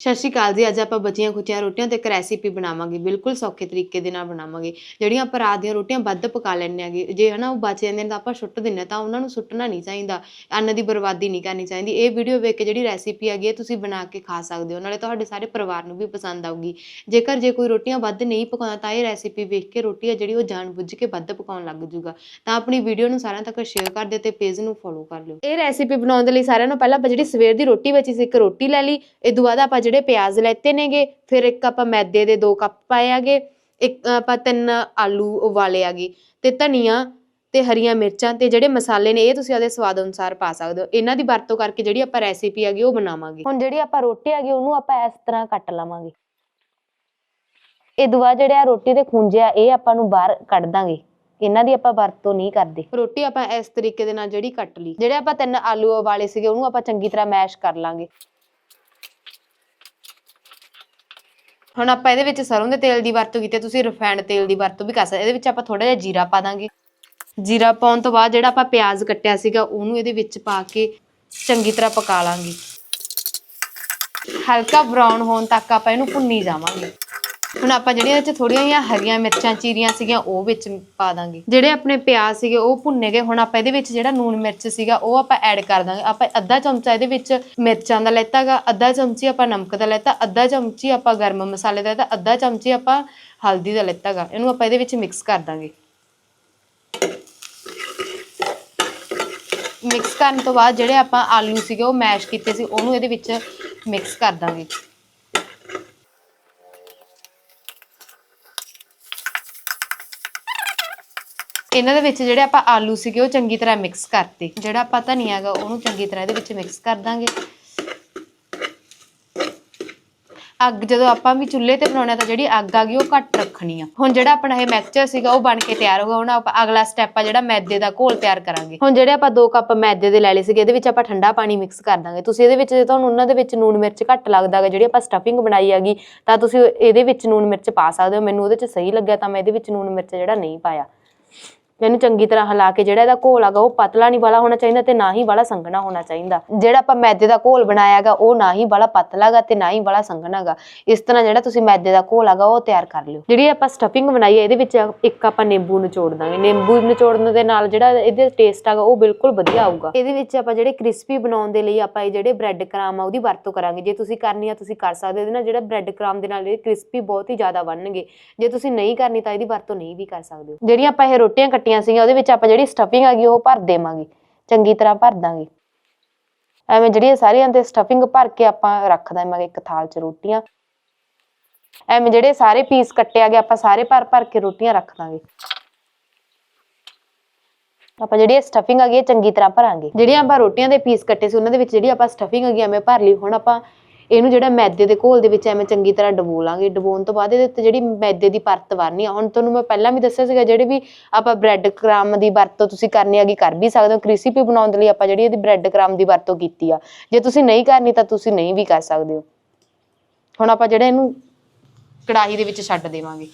ਸਤਿ ਸ਼੍ਰੀ ਅਕਾਲ ਜੀ, ਅੱਜ ਆਪਾਂ ਬਚੀਆਂ ਖੁਚੀਆਂ ਰੋਟੀਆਂ ਤੇ ਇੱਕ ਰੈਸਿਪੀ ਬਣਾਵਾਂਗੇ, ਬਿਲਕੁਲ ਸੌਖੇ ਤਰੀਕੇ ਦੇ ਨਾਲ ਬਣਾਵਾਂਗੇ, ਜਿਹੜੀਆਂ ਆਪਾਂ ਰਾਤ ਦੀਆਂ ਰੋਟੀਆਂ ਵੱਧ ਪਕਾ ਲੈਂਦੇ ਆਗੇ ਜੇ ਹਨਾ ਉਹ ਬਚ ਜਾਂਦੇ ਨੇ ਤਾਂ ਆਪਾਂ ਸੁੱਟ ਦਿੰਦੇ ਹਾਂ, ਤਾਂ ਉਹਨਾਂ ਨੂੰ ਸੁੱਟਣਾ ਨਹੀਂ ਚਾਹੀਦਾ, ਅੰਨ ਦੀ ਬਰਬਾਦੀ ਨਹੀਂ ਕਰਨੀ ਚਾਹੀਦੀ, ਇਹ ਵੀਡੀਓ ਵੇਖ ਕੇ ਜਿਹੜੀ ਰੈਸਿਪੀ ਹੈਗੀ ਤੁਸੀਂ ਬਣਾ ਕੇ ਖਾ ਸਕਦੇ ਹੋ, ਨਾਲੇ ਤੁਹਾਡੇ ਸਾਰੇ ਪਰਿਵਾਰ ਨੂੰ ਵੀ ਪਸੰਦ ਆਊਗੀ, ਜੇਕਰ ਜੇ ਕੋਈ ਰੋਟੀਆਂ ਵੱਧ ਨਹੀਂ ਪਕਾਉਂਦਾ, ਤਾਂ ਇਹ ਰੈਸਿਪੀ ਵੇਖ ਕੇ ਰੋਟੀ ਹੈ ਜਿਹੜੀ ਉਹ ਜਾਣਬੁੱਝ ਕੇ ਵੱਧ ਪਕਾਉਣ ਲੱਗ ਜੂਗਾ, ਤਾਂ ਆਪਣੀ ਵੀਡੀਓ ਨੂੰ ਸਾਰਿਆਂ ਤੱਕ ਸ਼ੇਅਰ ਕਰ ਦਿਓ ਤੇ ਪੇਜ ਨੂੰ ਫੋਲੋ ਕਰ ਲਿਓ। ਇਹ ਰੈਸਿਪੀ ਬਣਾਉਣ ਦੇ ਲਈ ਸਾਰਿਆਂ ਨੂੰ ਪਹਿਲਾਂ ਆਪਾਂ ਜਿਹੜੀ ਸਵੇਰ ਦੀ ਰੋਟੀ ਬਚੀ ਸੀ, ਇੱਕ ਰੋਟੀ ਲੈ ਲਈ, ਇਹ ਤੋਂ ਬਾਅਦ ਆਪਾਂ ਜਿਹੜੇ ਪਿਆਜ਼ ਲੈਤੇ ਨੇਗੇ ਫਿਰ ਇੱਕ ਆਪਾਂ ਮੈਦੇ ਦੇ ਦੋ ਕੱਪ ਪਾਏ ਆਗੇ ਇੱਕ ਆਪਾਂ ਤਿੰਨ ਆਲੂ ਉਬਾਲੇ ਆਗੇ ਤੇ ਧਨੀਆ ਤੇ ਹਰੀਆਂ ਮਿਰਚਾਂ ਤੇ ਜਿਹੜੇ ਮਸਾਲੇ ਨੇ ਇਹ ਤੁਸੀਂ ਆਪਦੇ ਸਵਾਦ ਅਨੁਸਾਰ ਪਾ ਸਕਦੇ ਹੋ। ਇਹਨਾਂ ਦੀ ਵਰਤੋਂ ਕਰਕੇ ਜਿਹੜੀ ਆਪਾਂ ਰੈਸਿਪੀ ਹੈਗੀ ਉਹ ਬਣਾਵਾਂਗੇ। ਹੁਣ ਜਿਹੜੀ ਆਪਾਂ ਰੋਟੀ ਹੈਗੀ ਉਹਨੂੰ ਆਪਾਂ ਇਸ ਤਰ੍ਹਾਂ ਕੱਟ ਲਵਾਂਗੇ। ਇਹ ਦੁਆ ਜਿਹੜੇ ਆ ਰੋਟੀ ਦੇ ਖੁੰਝੇ ਆ ਇਹ ਆਪਾਂ ਨੂੰ ਬਾਹਰ ਕੱਢ ਦਾਂਗੇ। ਇਹਨਾਂ ਦੀ ਆਪਾਂ ਵਰਤੋਂ ਨਹੀਂ ਕਰਦੇ। ਰੋਟੀ ਆਪਾਂ ਇਸ ਤਰੀਕੇ ਦੇ ਨਾਲ ਜਿਹੜੀ ਕੱਟ ਲਈ। ਜਿਹੜੇ ਆਪਾਂ ਤਿੰਨ ਆਲੂ ਉਬਾਲੇ ਸੀਗੇ ਉਹਨੂੰ ਆਪਾਂ ਚੰਗੀ ਤਰ੍ਹਾਂ ਮੈਸ਼ ਕਰ ਲਾਂਗੇ। ਹੁਣ ਆਪਾਂ ਇਹਦੇ ਵਿੱਚ ਸਰੋਂ ਦੇ ਤੇਲ ਦੀ ਵਰਤੋਂ ਕੀਤੀ ਹੈ, ਤੁਸੀਂ ਰਿਫਾਈਨਡ ਤੇਲ ਦੀ ਵਰਤੋਂ ਵੀ ਕਰ ਸਕਦੇ ਇਹਦੇ ਵਿੱਚ ਆਪਾਂ ਥੋੜਾ ਜਿਹਾ ਜੀਰਾ ਪਾ ਦਾਂਗੇ। ਜੀਰਾ ਪਾਉਣ ਤੋਂ ਬਾਅਦ ਜਿਹੜਾ ਆਪਾਂ ਪਿਆਜ਼ ਕੱਟਿਆ ਸੀਗਾ ਉਹਨੂੰ ਇਹਦੇ ਵਿੱਚ ਪਾ ਕੇ ਚੰਗੀ ਤਰ੍ਹਾਂ ਪਕਾ ਲਾਂਗੇ। ਹਲਕਾ ਬਰਾਊਨ ਹੋਣ ਤੱਕ ਆਪਾਂ ਇਹਨੂੰ ਭੁੰਨੀ ਜਾਵਾਂਗੇ। ਹੁਣ ਆਪਾਂ ਜਿਹੜੀਆਂ ਇਹ ਚ ਥੋੜੀਆਂ ਜਿਹੀਆਂ ਹਰੀਆਂ ਮਿਰਚਾਂ, ਚੀਰੀਆਂ ਸੀਗੀਆਂ, ਉਹ ਵਿੱਚ ਪਾ ਦਾਂਗੇ। ਜਿਹੜੇ ਆਪਣੇ ਪਿਆਜ਼ ਸੀਗੇ, ਉਹ ਭੁੰਨੇ ਗਏ। ਹੁਣ ਆਪਾਂ ਇਹਦੇ ਵਿੱਚ ਜਿਹੜਾ ਨੂਨ ਮਿਰਚ ਸੀਗਾ, ਉਹ ਆਪਾਂ ਐਡ ਕਰ ਦਾਂਗੇ। ਆਪਾਂ ਅੱਧਾ ਚਮਚਾ ਇਹਦੇ ਵਿੱਚ ਮਿਰਚਾਂ ਦਾ ਲੈਤਾਗਾ ਅੱਧਾ ਚਮਚੀ ਆਪਾਂ ਨਮਕ ਦਾ ਲੈਤਾ, ਅੱਧਾ ਚਮਚੀ ਆਪਾਂ ਗਰਮ ਮਸਾਲੇ ਦਾ ਲੈਤਾ, ਅੱਧਾ ਚਮਚੀ ਆਪਾਂ ਹਲਦੀ ਦਾ ਲੈਤਾਗਾ ਇਹਨੂੰ ਆਪਾਂ ਇਹਦੇ ਵਿੱਚ ਮਿਕਸ ਕਰ ਦਾਂਗੇ। ਮਿਕਸ ਕਰਨ ਤੋਂ ਬਾਅਦ ਜਿਹੜੇ ਆਪਾਂ ਆਲੂ ਸੀਗੇ, ਉਹ ਮੈਸ਼ ਕੀਤੇ ਸੀ, ਉਹਨੂੰ ਇਹਦੇ ਵਿੱਚ ਮਿਕਸ ਕਰ ਦਾਂਗੇ। ਇਹਨਾਂ ਦੇ ਵਿੱਚ ਜਿਹੜੇ ਆਪਾਂ ਆਲੂ ਸੀਗੇ, ਉਹ ਚੰਗੀ ਤਰ੍ਹਾਂ ਮਿਕਸ ਕਰਤੇ। ਜਿਹੜਾ ਆਪਾਂ ਧਨੀਆ ਹੈਗਾ, ਉਹਨੂੰ ਚੰਗੀ ਤਰ੍ਹਾਂ ਇਹਦੇ ਵਿੱਚ ਮਿਕਸ ਕਰ ਦਾਂਗੇ। ਅੱਗ ਜਦੋਂ ਆਪਾਂ ਵੀ ਚੁੱਲ੍ਹੇ ਤੇ ਬਣਾਉਣਾ ਤਾਂ ਜਿਹੜੀ ਅੱਗ ਆ ਗਈ, ਉਹ ਘੱਟ ਰੱਖਣੀ ਆ। ਹੁਣ ਜਿਹੜਾ ਆਪਣਾ ਇਹ ਮਿਕਸਚਰ ਸੀਗਾ, ਉਹ ਬਣ ਕੇ ਤਿਆਰ ਹੋ ਗਿਆ। ਹੁਣ ਆਪਾਂ ਅਗਲਾ ਸਟੈਪ ਆ ਜਿਹੜਾ ਮੈਦੇ ਦਾ ਘੋਲ ਤਿਆਰ ਕਰਾਂਗੇ। ਹੁਣ ਜਿਹੜੇ ਆਪਾਂ 2 ਕੱਪ ਮੈਦੇ ਦੇ ਲੈ ਲਏ ਸੀਗੇ, ਇਹਦੇ ਵਿੱਚ ਆਪਾਂ ਠੰਡਾ ਪਾਣੀ ਮਿਕਸ ਕਰ ਦਾਂਗੇ। ਤੁਸੀਂ ਇਹਦੇ ਵਿੱਚ ਜੇ ਤੁਹਾਨੂੰ ਉਹਨਾਂ ਦੇ ਵਿੱਚ ਨੂਨ ਮਿਰਚ ਘੱਟ ਲੱਗਦਾ ਹੈਗਾ, ਜਿਹੜੀ ਆਪਾਂ ਸਟਫਿੰਗ ਬਣਾਈ ਹੈਗੀ, ਤਾਂ ਤੁਸੀਂ ਇਹਦੇ ਵਿੱਚ ਨੂਨ ਮਿਰਚ ਪਾ ਸਕਦੇ ਹੋ। ਮੈਨੂੰ ਉਹਦੇ ਚ ਸਹੀ ਲੱਗਿਆ, ਤਾਂ ਮੈਂ ਇਹਦੇ ਵਿੱਚ ਨੂਨ ਮਿਰਚ ਜਿਹੜਾ ਨਹੀਂ ਪਾਇਆ। ਇਹਨੂੰ ਚੰਗੀ ਤਰ੍ਹਾਂ ਹਿਲਾ ਕੇ ਜਿਹੜਾ ਇਹਦਾ ਘੋਲ ਹੈਗਾ ਉਹ ਪਤਲਾ ਨਹੀਂ ਵਾਲਾ ਹੋਣਾ ਚਾਹੀਦਾ ਤੇ ਨਾ ਹੀ ਵਾਲਾ ਸੰਘਣਾ ਹੋਣਾ ਚਾਹੀਦਾ। ਜਿਹੜਾ ਆਪਾਂ ਮੈਦੇ ਦਾ ਘੋਲ ਬਣਾਇਆਗਾ ਉਹ ਨਾ ਹੀ ਵਾਲਾ ਪਤਲਾਗਾ ਤੇ ਨਾ ਹੀ ਵਾਲਾ ਸੰਘਣਾਗਾ ਇਸ ਤਰ੍ਹਾਂ ਜਿਹੜਾ ਤੁਸੀਂ ਮੈਦੇ ਦਾ ਘੋਲ ਹੈਗਾ, ਉਹ ਤਿਆਰ ਕਰ ਲਿਓ। ਜਿਹੜੀ ਆਪਾਂ ਸਟਫਿੰਗ ਬਣਾਈ ਹੈ, ਇਹਦੇ ਵਿੱਚ ਇੱਕ ਆਪਾਂ ਨਿੰਬੂ ਨਿਚੋੜ ਦਾਂਗੇ। ਨਿੰਬੂ ਨਿਚੋੜਨ ਦੇ ਨਾਲ ਜਿਹੜਾ ਇਹਦੇ ਟੇਸਟ ਹੈਗਾ, ਉਹ ਬਿਲਕੁਲ ਵਧੀਆ ਆਊਗਾ। ਇਹਦੇ ਵਿੱਚ ਆਪਾਂ ਜਿਹੜੇ ਕ੍ਰਿਸਪੀ ਬਣਾਉਣ ਦੇ ਲਈ ਆਪਾਂ ਇਹ ਜਿਹੜੇ ਬ੍ਰੈਡ ਕਰਾਮ ਆ, ਉਹਦੀ ਵਰਤੋਂ ਕਰਾਂਗੇ। ਜੇ ਤੁਸੀਂ ਕਰਨੀ ਆ, ਤੁਸੀਂ ਕਰ ਸਕਦੇ ਹੋ। ਇਹਦੇ ਨਾਲ ਜਿਹੜਾ ਬ੍ਰੈਡ ਕਰਾਮ ਦੇ ਨਾਲ ਇਹ ਕ੍ਰਿਸਪੀ ਬਹੁਤ ਹੀ ਜ਼ਿਆਦਾ ਬਣਨਗੇ। ਜੇ ਤੁਸੀਂ ਨਹੀਂ ਕਰਨੀ ਤਾਂ ਇਹਦੀ ਵਰਤੋਂ ਨਹੀਂ ਵੀ ਕਰ ਸਕਦੇ ਹੋ। ਜਿਹੜੀਆਂ ਆਪਾਂ ਇਹ ਰੋਟੀਆਂ ਕੱਟੀਆਂ ਸੀਗੀਆਂ, ਉਹਦੇ ਵਿੱਚ ਆਪਾਂ ਜਿਹੜੀ ਸਟਫਿੰਗ ਹੈਗੀ ਉਹ ਭਰ ਦੇਵਾਂਗੇ। ਚੰਗੀ ਤਰ੍ਹਾਂ ਭਰ ਦਾਂਗੇ। ਐਵੇਂ ਜਿਹੜੀਆਂ ਸਾਰੀਆਂ ਤੇ ਸਟਫਿੰਗ ਭਰ ਕੇ ਆਪਾਂ ਰੱਖ ਦੇਵਾਂਗੇ ਇੱਕ ਥਾਲ 'ਚ ਰੋਟੀਆਂ। ਐਵੇਂ ਜਿਹੜੇ ਸਾਰੇ ਪੀਸ ਕੱਟੇ ਆਗੇ ਆਪਾਂ ਸਾਰੇ ਭਰ ਭਰ ਕੇ ਰੋਟੀਆਂ ਰੱਖ ਦਾਂਗੇ। ਆਪਾਂ ਜਿਹੜੀ ਸਟਫਿੰਗ ਹੈਗੀ ਇਹ ਚੰਗੀ ਤਰ੍ਹਾਂ ਭਰਾਂਗੇ। ਜਿਹੜੀਆਂ ਆਪਾਂ ਰੋਟੀਆਂ ਦੇ ਪੀਸ ਕੱਟੇ ਸੀ, ਉਹਨਾਂ ਦੇ ਵਿੱਚ ਜਿਹੜੀ ਆਪਾਂ ਸਟਫਿੰਗ ਹੈਗੀ, ਐਵੇਂ ਭਰ ਲਈ। ਹੁਣ ਆਪਾਂ ਇਹਨੂੰ ਜਿਹੜਾ ਮੈਦੇ ਦੇ ਘੋਲ ਦੇ ਵਿੱਚ ਐਵੇਂ ਚੰਗੀ ਤਰ੍ਹਾਂ ਡਬੋ ਲਾਂਗੇ। ਡਬੋਣ ਤੋਂ ਬਾਅਦ ਇਹਦੇ ਉੱਤੇ ਜਿਹੜੀ ਮੈਦੇ ਦੀ ਪਰਤ ਵਰਨੀ ਆ, ਹੁਣ ਤੁਹਾਨੂੰ ਮੈਂ ਪਹਿਲਾਂ ਵੀ ਦੱਸਿਆ ਸੀਗਾ, ਜਿਹੜੇ ਵੀ ਆਪਾਂ ਬ੍ਰੈਡ ਕ੍ਰਮ ਦੀ ਵਰਤੋਂ ਤੁਸੀਂ ਕਰਨੀ ਹੈਗੀ, ਕਰ ਵੀ ਸਕਦੇ ਹੋ। ਕ੍ਰਿਸਪੀ ਬਣਾਉਣ ਦੇ ਲਈ ਆਪਾਂ ਜਿਹੜੀ ਇਹਦੀ ਬ੍ਰੈਡ ਕ੍ਰਮ ਦੀ ਵਰਤੋਂ ਕੀਤੀ ਆ। ਜੇ ਤੁਸੀਂ ਨਹੀਂ ਕਰਨੀ ਤਾਂ ਤੁਸੀਂ ਨਹੀਂ ਵੀ ਕਰ ਸਕਦੇ ਹੋ। ਹੁਣ ਆਪਾਂ ਜਿਹੜਾ ਇਹਨੂੰ ਕੜਾਹੀ ਦੇ ਵਿੱਚ ਛੱਡ ਦੇਵਾਂਗੇ।